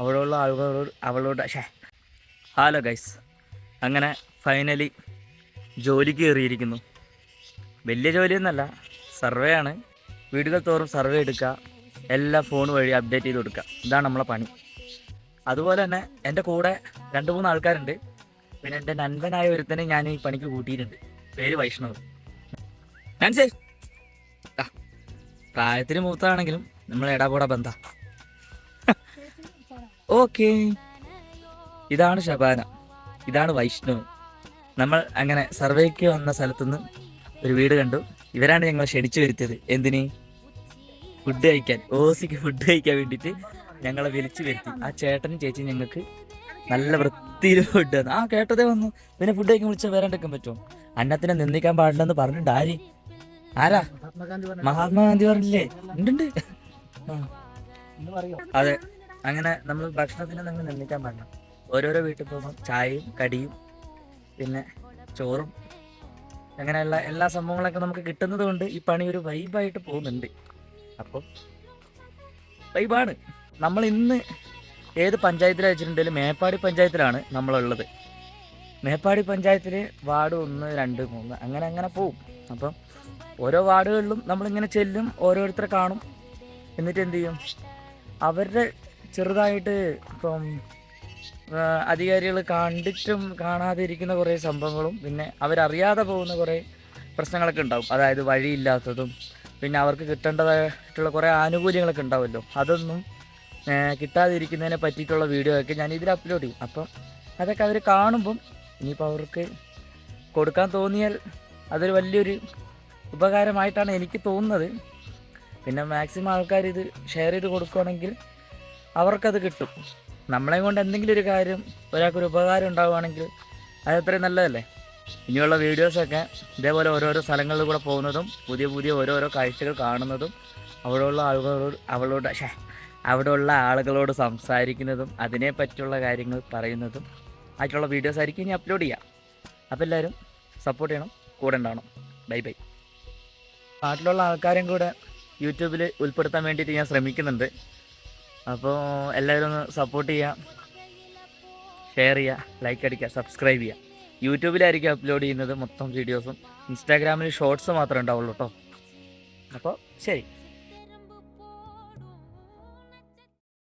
അവിടെയുള്ള ആളുകളോട് അവളോട് ഷേ ഹലോ ഗൈസ് അങ്ങനെ ഫൈനലി ജോലിക്ക് കയറിയിരിക്കുന്നു. വലിയ ജോലിയൊന്നല്ല സർവേ ആണ്. വീടുകൾ തോറും സർവേ എടുക്കുക എല്ലാ ഫോൺ വഴി അപ്ഡേറ്റ് ചെയ്ത് കൊടുക്കുക. ഇതാണ് നമ്മളെ പണി. അതുപോലെ തന്നെ എന്റെ കൂടെ രണ്ട് മൂന്ന് ആൾക്കാരുണ്ട്. പിന്നെ എന്റെ നൻപനായ ഒരുത്തനെ ഞാൻ ഈ പണിക്ക് കൂട്ടിയിട്ടുണ്ട്. പേര് വൈഷ്ണവ്. ആ, പ്രായത്തിന് മൂത്താണെങ്കിലും നമ്മൾ എടാപോടാ ബന്ധ. ഓക്കെ. ഇതാണ് ശബാന. ഇതാണ് വൈഷ്ണവ്. നമ്മൾ അങ്ങനെ സർവേക്ക് വന്ന സ്ഥലത്തുനിന്ന് ഒരു വീട് കണ്ടു. ഇവരാണ് ഞങ്ങൾ ക്ഷണിച്ചു വരുത്തിയത്. എന്തിന്? ഫുഡ് കഴിക്കാൻ. ഓസിക്ക് ഫുഡ് കഴിക്കാൻ വേണ്ടിയിട്ട് ഞങ്ങളെ വിളിച്ചു വരുത്തി. ആ ചേട്ടനും ചേച്ചി ഞങ്ങൾക്ക് നല്ല വൃത്തിയിൽ ഫുഡ് തന്നു. ആ കേട്ടതേ വന്നു. പിന്നെ ഫുഡ് കഴിക്കാൻ വിളിച്ചാൽ വരാണ്ടിരിക്കാൻ പറ്റുമോ അന്നത്തിനെ നിന്ദിക്കാൻ പാടില്ലെന്ന് പറഞ്ഞിട്ടുണ്ട്. ആര്? ആരാ? മഹാത്മാഗാന്ധി പറഞ്ഞില്ലേ? ഉണ്ട് അതെ. അങ്ങനെ നമ്മൾ ഭക്ഷണത്തിന് നിങ്ങൾ നിർമ്മിക്കാൻ പാടില്ല. ഓരോരോ വീട്ടിൽ പോകുമ്പോൾ ചായയും കടിയും പിന്നെ ചോറും അങ്ങനെയുള്ള എല്ലാ സംഭവങ്ങളൊക്കെ നമുക്ക് കിട്ടുന്നത് കൊണ്ട് ഈ പണി ഒരു വൈബായിട്ട് പോകുന്നുണ്ട്. അപ്പം വൈബാണ് നമ്മൾ ഇന്ന് ഏത് പഞ്ചായത്തിൽ വെച്ചിട്ടുണ്ടെങ്കിലും മേപ്പാടി പഞ്ചായത്തിലാണ് നമ്മളുള്ളത്. മേപ്പാടി പഞ്ചായത്തിൽ വാർഡ് ഒന്ന് രണ്ട് മൂന്ന് അങ്ങനെ അങ്ങനെ പോവും. അപ്പം ഓരോ വാർഡുകളിലും നമ്മളിങ്ങനെ ചെല്ലും ഓരോരുത്തരെ കാണും. എന്നിട്ട് എന്ത് ചെയ്യും? അവരുടെ ചെറുതായിട്ട് ഇപ്പം അധികാരികൾ കണ്ടിട്ടും കാണാതിരിക്കുന്ന കുറേ സംഭവങ്ങളും പിന്നെ അവരറിയാതെ പോകുന്ന കുറേ പ്രശ്നങ്ങളൊക്കെ ഉണ്ടാവും. അതായത് വഴിയില്ലാത്തതും പിന്നെ അവർക്ക് കിട്ടേണ്ടതായിട്ടുള്ള കുറേ ആനുകൂല്യങ്ങളൊക്കെ ഉണ്ടാവുമല്ലോ. അതൊന്നും കിട്ടാതിരിക്കുന്നതിനെ പറ്റിയിട്ടുള്ള വീഡിയോ ഒക്കെ ഞാൻ ഇതിൽ അപ്ലോഡ് ചെയ്യും. അപ്പം അതൊക്കെ അവർ കാണുമ്പം ഇനിയിപ്പോൾ അവർക്ക് കൊടുക്കാൻ തോന്നിയാൽ അതൊരു വലിയൊരു ഉപകാരമായിട്ടാണ് എനിക്ക് തോന്നുന്നത്. പിന്നെ മാക്സിമം ആൾക്കാർ ഇത് ഷെയർ ചെയ്ത് കൊടുക്കുകയാണെങ്കിൽ അവർക്കത് കിട്ടും. നമ്മളെ കൊണ്ട് എന്തെങ്കിലും ഒരു കാര്യം ഒരാൾക്കൊരു ഉപകാരം ഉണ്ടാവുകയാണെങ്കിൽ അത് അത്രയും നല്ലതല്ലേ? ഇനിയുള്ള വീഡിയോസൊക്കെ ഇതേപോലെ ഓരോരോ സ്ഥലങ്ങളിൽ കൂടെ പോകുന്നതും പുതിയ പുതിയ ഓരോരോ കാഴ്ചകൾ കാണുന്നതും അവിടെയുള്ള ആളുകളോട് അവളോട് അവിടെയുള്ള ആളുകളോട് സംസാരിക്കുന്നതും അതിനെ പറ്റിയുള്ള കാര്യങ്ങൾ പറയുന്നതും ആയിട്ടുള്ള വീഡിയോസ് ആയിരിക്കും ഇനി അപ്ലോഡ് ചെയ്യാം അപ്പോൾ എല്ലാവരും സപ്പോർട്ട് ചെയ്യണം കൂടെ ഉണ്ടാവണം. ബൈ ബൈ നാട്ടിലുള്ള ആൾക്കാരും കൂടെ യൂട്യൂബിൽ ഉൾപ്പെടുത്താൻ വേണ്ടിയിട്ട് ഞാൻ ശ്രമിക്കുന്നുണ്ട്. അപ്പോൾ എല്ലാവരും ഒന്ന് സപ്പോർട്ട് ചെയ്യുക ഷെയർ ചെയ്യുക ലൈക്ക് അടിക്കുക സബ്സ്ക്രൈബ് ചെയ്യുക യൂട്യൂബിലായിരിക്കും അപ്ലോഡ് ചെയ്യുന്നത് മൊത്തം വീഡിയോസും ഇൻസ്റ്റാഗ്രാമിൽ ഷോർട്സ് മാത്രമേ ഉണ്ടാവുള്ളൂ കേട്ടോ അപ്പോൾ ശരി.